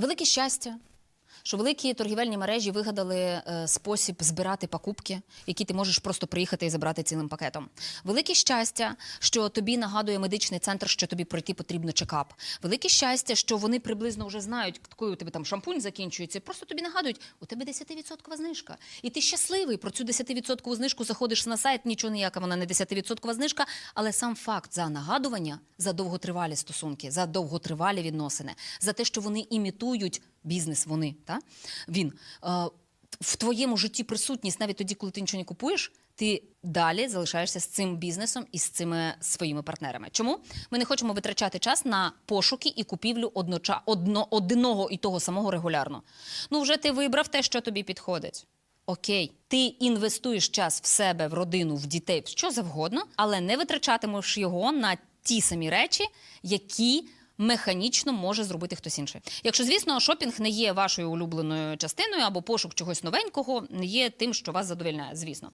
Велике щастя, що великі торгівельні мережі вигадали е, спосіб збирати покупки, які ти можеш просто приїхати і забрати цілим пакетом. Велике щастя, що тобі нагадує медичний центр, що тобі пройти потрібно чекап. Велике щастя, що вони приблизно вже знають, коли у тебе там шампунь закінчується. Просто тобі нагадують, у тебе 10% знижка. І ти щасливий про цю 10% знижку заходиш на сайт, нічого ніяка вона не 10% знижка, але сам факт за нагадування, за довготривалі стосунки, за довготривалі відносини, за те, що вони імітують бізнес, вони та він е, в твоєму житті присутність, навіть тоді, коли ти нічого не купуєш. Ти далі залишаєшся з цим бізнесом і з цими своїми партнерами. Чому ми не хочемо витрачати час на пошуки і купівлю одноча одно, одного і того самого регулярно? Ну, вже ти вибрав те, що тобі підходить. Окей, ти інвестуєш час в себе, в родину, в дітей, в що завгодно, але не витрачатимеш його на ті самі речі, які механічно може зробити хтось інший. Якщо, звісно, шопінг не є вашою улюбленою частиною або пошук чогось новенького, не є тим, що вас задовільняє, звісно.